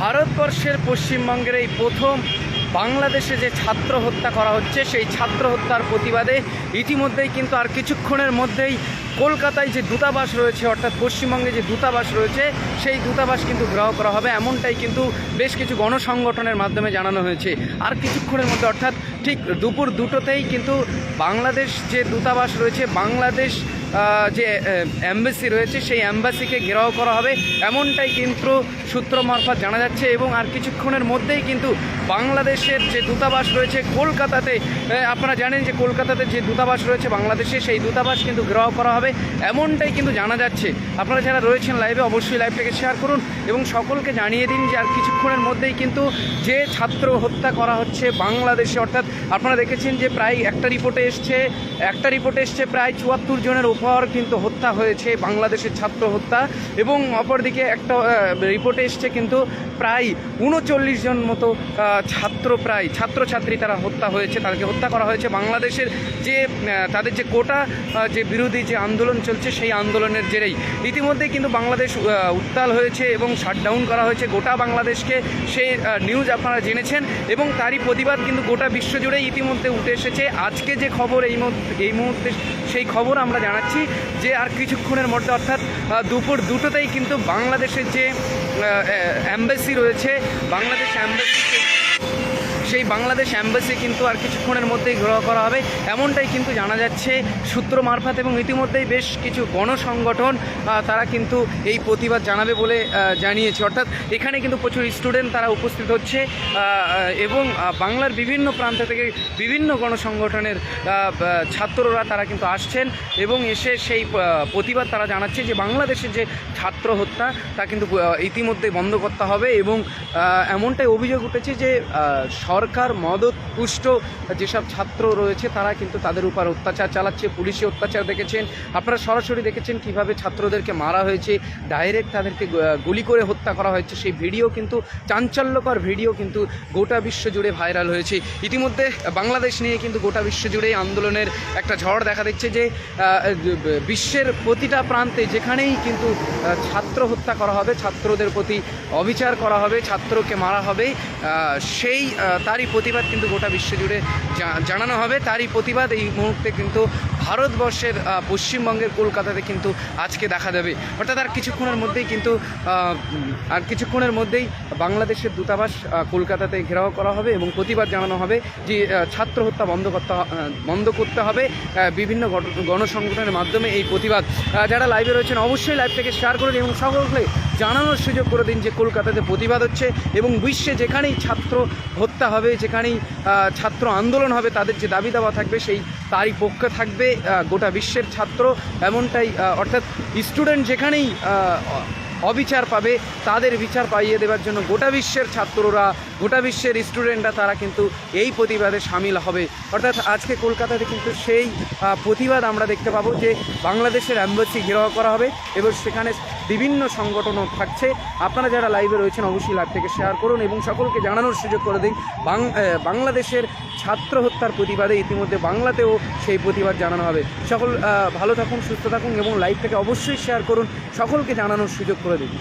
ভারতবর্ষের পশ্চিমবঙ্গের এই প্রথম বাংলাদেশে যে ছাত্র হত্যা করা হচ্ছে, সেই ছাত্র হত্যার প্রতিবাদে ইতিমধ্যেই কিন্তু আর কিছুক্ষণের মধ্যেই কলকাতায় যে দূতাবাস রয়েছে, অর্থাৎ পশ্চিমবঙ্গে যে দূতাবাস রয়েছে সেই দূতাবাস কিন্তু গ্রহ করা হবে। এমনটাই কিন্তু বেশ কিছু গণসংগঠনের মাধ্যমে জানানো হয়েছে। আর কিছুক্ষণের মধ্যে, অর্থাৎ ঠিক দুপুর দুটোতেই কিন্তু বাংলাদেশ যে দূতাবাস রয়েছে, বাংলাদেশ যে অ্যাম্বাসি রয়েছে, সেই অ্যাম্বাসিকে ঘেরাও করা হবে। এমনটাই কিন্তু সূত্র মারফত জানা যাচ্ছে এবং আর কিছুক্ষণের মধ্যেই কিন্তু বাংলাদেশের যে দূতাবাস রয়েছে, কলকাতাতে আপনারা জানেন যে কলকাতাতে যে দূতাবাস রয়েছে বাংলাদেশে, সেই দূতাবাস কিন্তু ঘেরাও করা হবে। এমনটাই কিন্তু জানা যাচ্ছে। আপনারা যারা রয়েছেন লাইভে অবশ্যই লাইভটাকে শেয়ার করুন এবং সকলকে জানিয়ে দিন যে আর কিছুক্ষণের মধ্যেই কিন্তু যে ছাত্র হত্যা করা হচ্ছে বাংলাদেশে অর্থাৎ আপনারা দেখেছেন যে প্রায় একটা রিপোর্টে এসছে একটা রিপোর্টে এসছে প্রায় চুয়াত্তর জনের উপর কিন্তু হত্যা হয়েছে বাংলাদেশের ছাত্র হত্যা এবং অপরদিকে একটা রিপোর্টে এসছে কিন্তু প্রায় উনচল্লিশ জন মতো ছাত্র প্রায় ছাত্রছাত্রী তারা হত্যা হয়েছে তাদেরকে হত্যা করা হয়েছে। বাংলাদেশের যে তাদের যে কোটা যে বিরোধী যে আন্দোলন চলছে সেই আন্দোলনের জেরেই। ইতিমধ্যে কিন্তু বাংলাদেশ আহ, উত্তাল হয়েছে এবং শাটডাউন করা হয়েছে গোটা বাংলাদেশকে, সেই নিউজ আপনারা জেনেছেন এবং তারই প্রতিবাদ কিন্তু গোটা বিশ্ব বিশ্বজুড়েই ইতিমধ্যে উঠে এসেছে। আজকে যে খবর এই এই মুহূর্তে সেই খবর আমরা জানাচ্ছি যে আর কিছুক্ষণের মধ্যে অর্থাৎ দুপুর দুটোতেই কিন্তু বাংলাদেশের যে অ্যাম্বাসি রয়েছে, বাংলাদেশ অ্যাম্বাসি সেই বাংলাদেশ অ্যাম্বাসি কিন্তু আর কিছুক্ষণের মধ্যেই গ্রহ করা হবে। এমনটাই কিন্তু জানা যাচ্ছে সূত্র মারফত এবং ইতিমধ্যেই বেশ কিছু গণসংগঠন তারা কিন্তু এই প্রতিবাদ জানাবে বলে জানিয়েছে। অর্থাৎ এখানে কিন্তু প্রচুর স্টুডেন্ট তারা উপস্থিত হচ্ছে এবং বাংলার বিভিন্ন প্রান্ত থেকে বিভিন্ন গণসংগঠনের ছাত্ররা তারা কিন্তু আসছেন এবং এসে সেই প্রতিবাদ তারা জানাচ্ছে যে বাংলাদেশের যে ছাত্র হত্যা তা কিন্তু ইতিমধ্যে বন্ধ করতে হবে এবং এমনটাই অভিযোগ উঠেছে যে আহ, সরকার মদত পুষ্ট যেসব ছাত্র রয়েছে, তারা কিন্তু তাদের উপর অত্যাচার চালাচ্ছে। পুলিশি অত্যাচার দেখেছেন। আপনারা সরাসরি দেখেছেন কীভাবে ছাত্রদেরকে মারা হয়েছে। ডাইরেক্ট তাদেরকে গুলি করে হত্যা করা হয়েছে। সেই ভিডিও কিন্তু, চাঞ্চল্যকর ভিডিও কিন্তু গোটা বিশ্ব জুড়ে ভাইরাল হয়েছে। ইতিমধ্যে বাংলাদেশ নিয়ে কিন্তু গোটা বিশ্ব জুড়ে আন্দোলনের একটা ঝড় দেখা দিচ্ছে যে বিশ্বের প্রতিটা প্রান্তে যেখানেই কিন্তু ছাত্র হত্যা করা হবে, ছাত্রদের প্রতি অবিচার করা হবে, ছাত্রকে মারা হবে সেই তারই প্রতিবাদ কিন্তু গোটা বিশ্ব জুড়ে জানানো হবে। তারই প্রতিবাদ এই মুহূর্তে কিন্তু ভারতবর্ষের পশ্চিমবঙ্গের কলকাতাতে কিন্তু আজকে দেখা যাবে। অর্থাৎ আর কিছুক্ষণের মধ্যেই কিন্তু আর কিছুক্ষণের মধ্যেই বাংলাদেশের দূতাবাস কলকাতাতে ঘেরাও করা হবে এবং প্রতিবাদ জানানো হবে যে ছাত্র হত্যা বন্ধ করতে বন্ধ করতে হবে। বিভিন্ন গণ- গণসংগঠনের মাধ্যমে এই প্রতিবাদ। যারা লাইভে রয়েছেন, অবশ্যই লাইভটাকে শেয়ার করুন এবং সকলকে জানানোর সুযোগ করে দিন যে কলকাতাতে প্রতিবাদ হচ্ছে এবং বিশ্বে যেখানেই ছাত্র হত্যা হবে, যেখানেই ছাত্র আন্দোলন হবে, তাদের যে দাবি দাওয়া থাকবে, সেই তারই পক্ষে থাকবে। গোটা বিশ্বের ছাত্র এমনটাই অর্থাৎ স্টুডেন্ট যেখানেই অবিচার পাবে, তাদের বিচার পাইয়ে দেবার জন্য গোটা বিশ্বের ছাত্ররা গোটা বিশ্বের স্টুডেন্টরা তারা কিন্তু এই প্রতিবাদে সামিল হবে। অর্থাৎ আজকে কলকাতাতে কিন্তু সেই প্রতিবাদ আমরা দেখতে পাবো যে বাংলাদেশের অ্যাম্বাসি ঘেরাও করা হবে এবং সেখানে বিভিন্ন সংগঠনও থাকছে। আপনারা যারা লাইভে রয়েছেন অবশ্যই লাইভ থেকে শেয়ার করুন এবং সকলকে জানানোর সুযোগ করে দিন। বাংলাদেশের ছাত্র হত্যার প্রতিবাদে ইতিমধ্যে বাংলাতেও সেই প্রতিবাদ জানানো হবে। সকল ভালো থাকুন, সুস্থ থাকুন এবং লাইভটাকে অবশ্যই শেয়ার করুন। সকলকে জানানোর সুযোগ করে দিন।